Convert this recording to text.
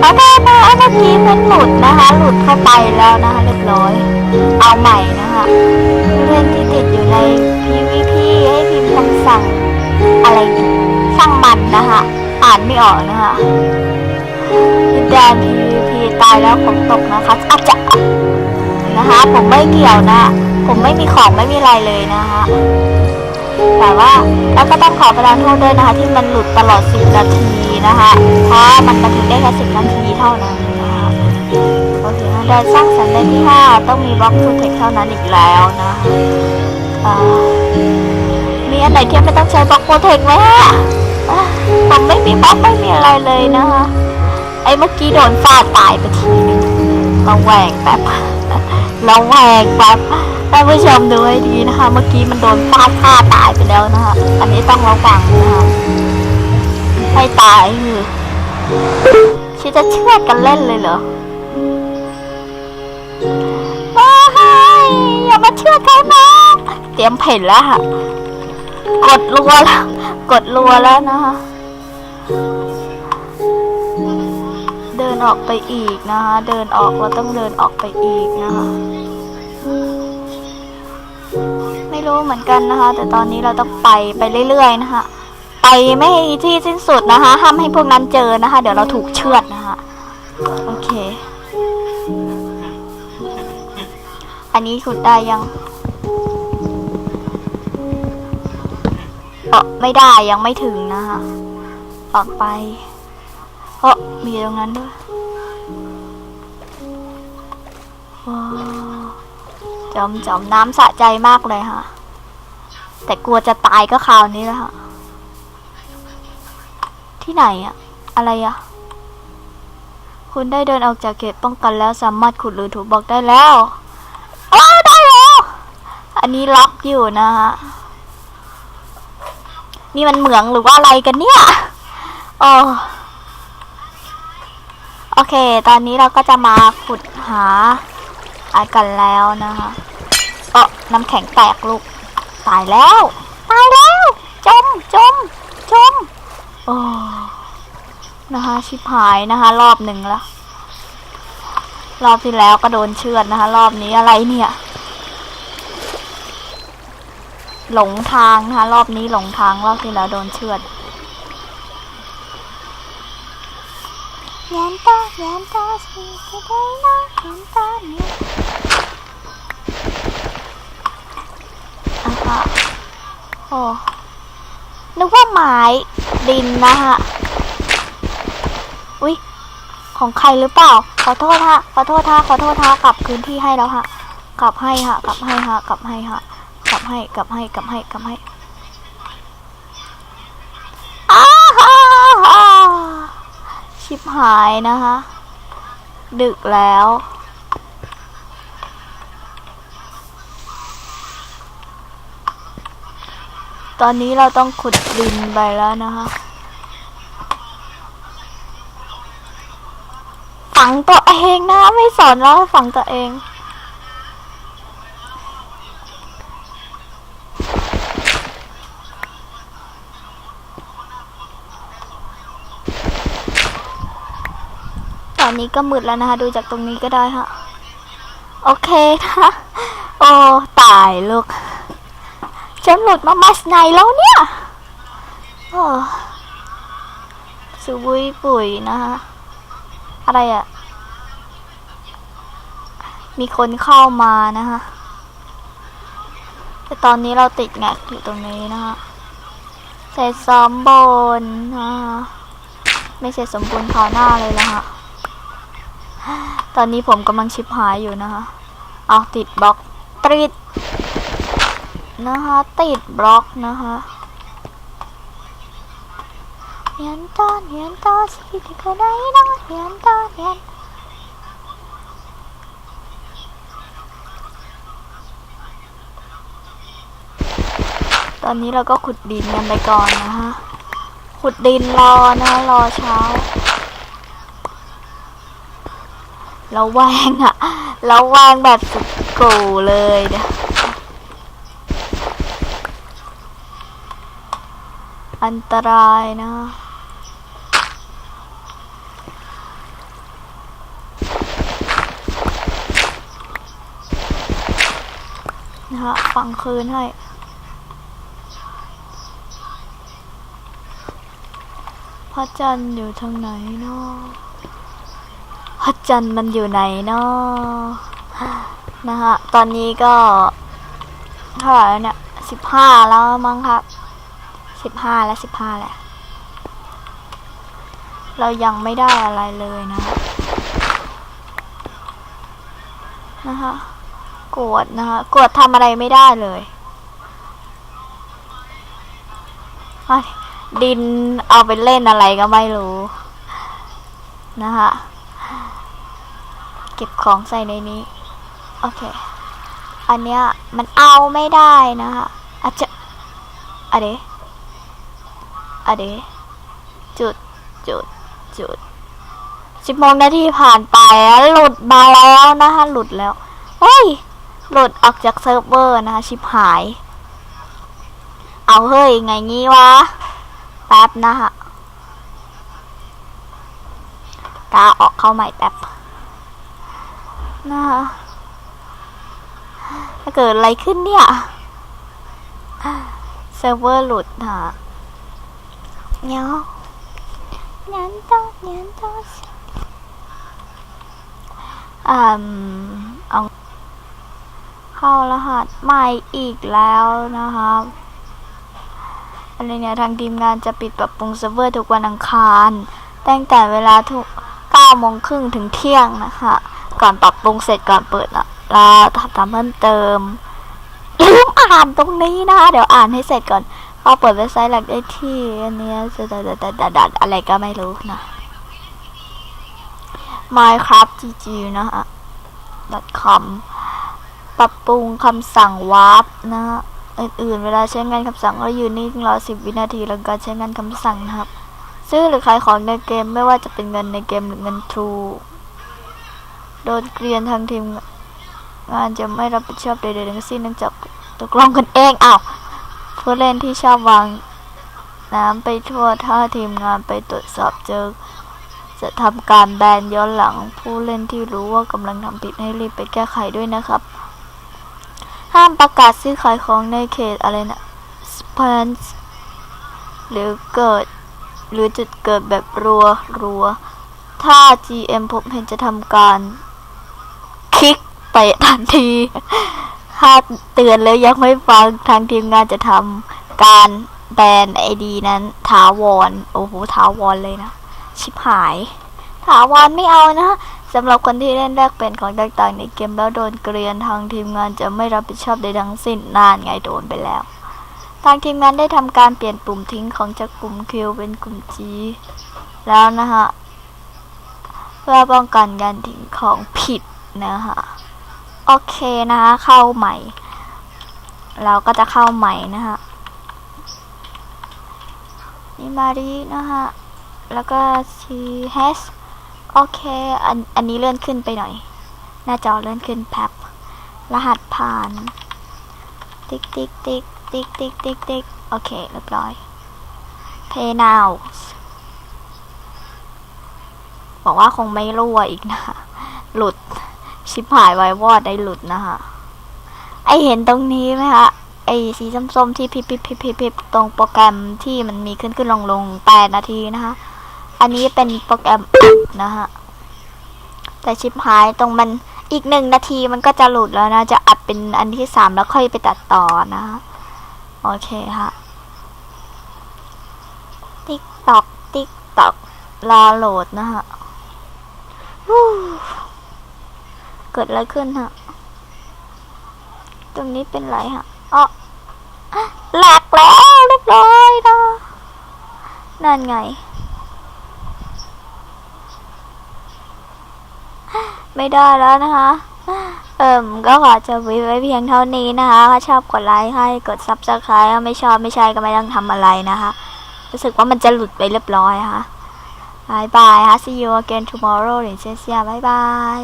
โอเคนะเมื่อกี้มันหลุดนะคะ หลุดเข้าไปแล้วนะคะเรียบร้อย เอาใหม่นะคะเพื่อนที่ติดอยู่ใน PVP ให้พิมพ์คำสั่งอะไรช่างมันนะคะอ่านไม่ออกนะคะดินแดน PVP ตายแล้วผมตกนะคะอาจจะนะคะ ผมไม่เกี่ยวนะ ผมไม่มีของไม่มีอะไรเลยนะคะ แต่ว่าแล้วก็ต้องขอประทานโทษด้วยนะคะที่มันหลุดตลอด 10 นาทีนะคะเพราะมันบันทึกได้แค่ 10 นาทีเท่านั้นนะคะโอเคนะเดินสร้างสรรค์ได้ที่ 5 ต้องมีบล็อกทูเทคเท่านั้นอีกแล้วนะอ่ามีอันไหนที่ไม่ต้องใช้บล็อกโปรเทคไหมฮะอะผมไม่มีบล็อกไม่มีอะไรเลยนะคะไอ้เมื่อกี้โดนฟาดตายไปทีนึงระแวงแบบระแวงแบบ ท่านผู้ชมดูให้ดีนะคะ เมื่อกี้มันโดนฟาดฆ่าตายไปแล้วนะคะ อันนี้ต้องระวังนะคะให้ตายคือคิดจะเชื่อกันเล่นเลยเหรอว้ยอย่ามาเชื่อใครนะเตรียมเพ่นแล้วค่ะ กดรัวแล้ว กดรัวแล้วนะคะ เดินออกไปอีกนะคะ เดินออกเราต้องเดินออกไปอีกนะคะ รู้เหมือนกันนะคะ แต่ตอนนี้เราต้องไปไปเรื่อยๆนะคะไปไม่ให้ที่สิ้นสุดนะคะ ห้ามให้พวกนั้นเจอนะคะ เดี๋ยวเราถูกเชือดนะคะ โอเค อันนี้ขุดได้ยังเออไม่ได้ยังไม่ถึงนะคะ ออกไปเออมีตรงนั้นด้วยว้าจอมจอมน้ำสะใจมากเลยค่ะ แต่กลัวจะตายก็คราวนี้แล้วค่ะที่ไหนอะอะไรอะคุณได้เดินออกจากเขตป้องกันแล้วสามารถขุดหรือถูบล็อกได้แล้วอ้ได้แล้วอันนี้ล็อกอยู่นะฮะนี่มันเหมืองหรือว่าอะไรกันเนี่ยโอ้โอเค ตอนนี้เราก็จะมาขุดหาอะไรกันแล้วนะคะเออน้ำแข็งแตกลูก ตายแล้ว ตายแล้ว จม จม จม โอ้ นะคะ ชิบหายนะคะ รอบหนึ่งแล้ว รอบที่แล้วก็โดนเชือดนะคะ รอบนี้อะไรเนี่ย หลงทางนะคะ รอบนี้หลงทาง รอบที่แล้วโดนเชือด やんたやんたしてたいなやんたね อะค่ะโอ้นึกว่าไม้ดินนะฮะ อุ๊ย ของใครหรือเปล่า ขอโทษฮะ ขอโทษฮะ ขอโทษฮะ กลับพื้นที่ให้แล้วฮะ กลับให้ฮะ กลับให้ฮะ กลับให้ฮะ กลับให้ กลับให้ กลับให้ กลับให้อ้าฮ่าฮ่าชิบหายนะคะ ดึกแล้ว ตอนนี้เราต้องขุดดินไปแล้วนะคะฝังตัวเองนะ ไม่สอนเราฝังตัวเองตอนนี้ก็มืดแล้วนะคะ ดูจากตรงนี้ก็ได้ค่ะโอเคนะคะโอ้ ตายลูก ฉันหลุดมามาสไนแล้วเนี่ยโอ้สุบุยปุ๋ยนะคะอะไรอะ่ะ มีคนเข้ามานะคะแต่ตอนนี้เราติดแงกอยู่ตรงนี้นะคะเสร็จสมบูรณ์นะคะไม่เสร็จสมบูรณ์คราวหน้าเลยละค่ะตอนนี้ผมกำลังชิปหายอยู่นะคะเอาติดบล็อกติด นะคะ ติดบล็อกนะคะเรียนต่อเรียนต่อสิที่ก็ได้นะเรียนต่อเรียนตอนนี้เราก็ขุดดินกันไปก่อนนะคะขุดดินรอนะ รอเช้า เราแวงอะเราแวงแบบสุดกูเลยเนี่ย อันตรายนะนะฮะฝังคืนให้พระจันทร์อยู่ทางไหนเนาะพระจันทร์มันอยู่ไหนเนาะนะฮะ ตอนนี้ก็เท่าไหร่เนี่ยสิบห้าแล้วมั้งครับ สิบห้าแล้วสิบห้าแหละ เรายังไม่ได้อะไรเลยนะ นะคะกวดนะคะกวดทำอะไรไม่ได้เลยดินเอาไปเล่นอะไรก็ไม่รู้ นะคะเก็บของใส่ในนี้ โอเค อันเนี้ยมันเอาไม่ได้นะคะอาจจะอะเด อะเดจุดจุดจุดสิบโมงนาทีผ่านไปแล้วหลุดมาแล้วนะคะหลุดแล้วเฮ้ยหลุดออกจากเซิร์ฟเวอร์นะคะชิบหาย เอาเฮ้ยไงงี้วะแป๊บนะคะกาออกเข้าใหม่แป๊บนะคะถ้าเกิดอะไรขึ้นเนี่ยเซิร์ฟเวอร์หลุดค่ะ เนาะงั้นต้องงั้นต้องอืมเอาเข้ารหัสใหม่อีกแล้วนะคะอันนี้เนี่ยทางทีมงานจะปิดปรับปรุงเซิร์ฟเวอร์ทุกวันอังคาร ตั้งแต่เวลาทุก9โมงครึ่งถึงเที่ยงนะคะ ก่อนปรับปรุงเสร็จก่อนเปิดนะแล้วทำทำเพิ่มเติมลืมอ่านตรงนี้นะคะเดี๋ยวอ่านให้เสร็จก่อน พอเปิดเว็บไซต์หลักได้ที่อันนี้จะดัดดัดดัดดัดอะไรก็ไม่รู้นะ minecraft gg นะคะ .com ปรับปรุงคำสั่ง warp นะฮะอื่นๆ เวลาใช้งานคำสั่งก็ยืนนิ่งรอ 10 วินาทีหลังการใช้งานคำสั่งนะครับ ซื้อหรือขายของในเกมไม่ว่าจะเป็นเงินในเกมหรือเงินทรูโดนเกลียนทางทีมงานจะไม่รับผิดชอบใดๆทั้งสิ้นเนื่องจากตกลงกันเองอ้าว ผู้เล่นที่ชอบวางน้ำไปทั่วถ้าทีมงานไปตรวจสอบเจอ จะทำการแบนย้อนหลังผู้เล่นที่รู้ว่ากำลังทำผิดให้รีบไปแก้ไขด้วยนะครับ ห้ามประกาศซื้อขายของในเขตอะไรนะสเปนหรือเกิด หรือจุดเกิดแบบรัวรัว ถ้า GM พบเห็นจะทำการ คลิกไปทันที ถ้าเตือนแล้วยังไม่ฟังทางทีมงานจะทำการแบนไอดีนั้นถาวรโอ้โหถาวรเลยนะ ชิบหายถาวรไม่เอานะสำหรับคนที่เล่นแลกเป็นของต่างๆในเกมแล้วโดนเกรียนทางทีมงานจะไม่รับผิดชอบใดทั้งสิ้นนานไงโดนไปแล้ว ทางทีมงานได้ทำการเปลี่ยนปุ่มทิ้งของจากปุ่ม Q เป็นกลุ่ม G แล้วนะฮะเพื่อป้องกันการทิ้งของผิดนะคะ โอเคนะคะเข้าใหม่ เราก็จะเข้าใหม่นะคะนี่มารีนะคะแล้วก็ C H โอเคอันอันนี้เลื่อนขึ้นไปหน่อย หน้าจอเลื่อนขึ้นแป๊บรหัสผ่าน ติ๊กติ๊กติ๊กติ๊กติ๊กติ๊กติ๊กโอเคเรียบร้อย Pay now บอกว่าคงไม่รั่วอีกนะ หลุด ชิบหายไว้วอดได้หลุดนะคะไอเห็นตรงนี้ไหมคะไอสีส้มๆที่พิบพิบพิบพิบพิบตรงโปรแกรมที่มันมีขึ้นขึ้นลงลงแปดนาทีนะคะ อันนี้เป็นโปรแกรมอัดนะคะแต่ชิบหายตรงมันอีกหนึ่งนาทีมันก็จะหลุดแล้วนะ จะอัดเป็นอันที่สามแล้วค่อยไปตัดต่อนะคะโอเคค่ะติ๊กตอก ติ๊กตอก รอโหลดนะคะ เกิดอะไรขึ้นฮะ ตรงนี้เป็นไรฮะอ๋อหลักแล้วเรียบร้อยนะนั่นไง ไม่ได้แล้วนะคะเอิ่มก็ขอจบไว้เพียงเท่านี้นะคะถ้าชอบกดไลค์ให้กด subscribe ไม่ชอบไม่ใช่ก็ไม่ต้องทำอะไรนะคะ รู้สึกว่ามันจะหลุดไปเรียบร้อยค่ะบายบายค่ะ see you again tomorrow หรือเชียบายบาย